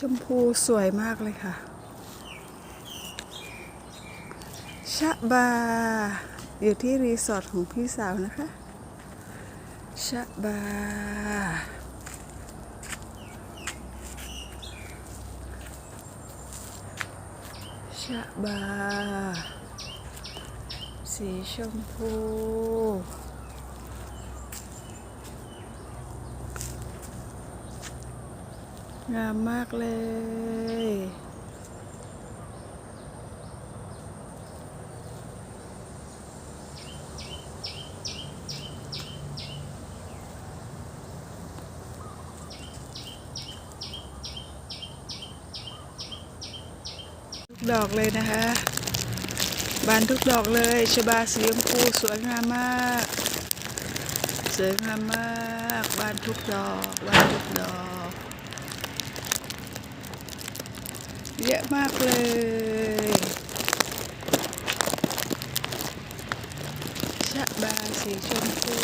ชมพูสวยมากเลยค่ะ ชะบา อยู่ที่รีสอร์ทของพี่สาวนะคะ ชะบา ชะบา สีชมพู งามมากเลยทุกดอกเลยนะคะ บานทุกดอกเลยชบาสีชมพูสวยงามมาก สวยงามมาก บานทุกดอก บานทุกดอก เยอะมากเลย ชะบาสีชมพู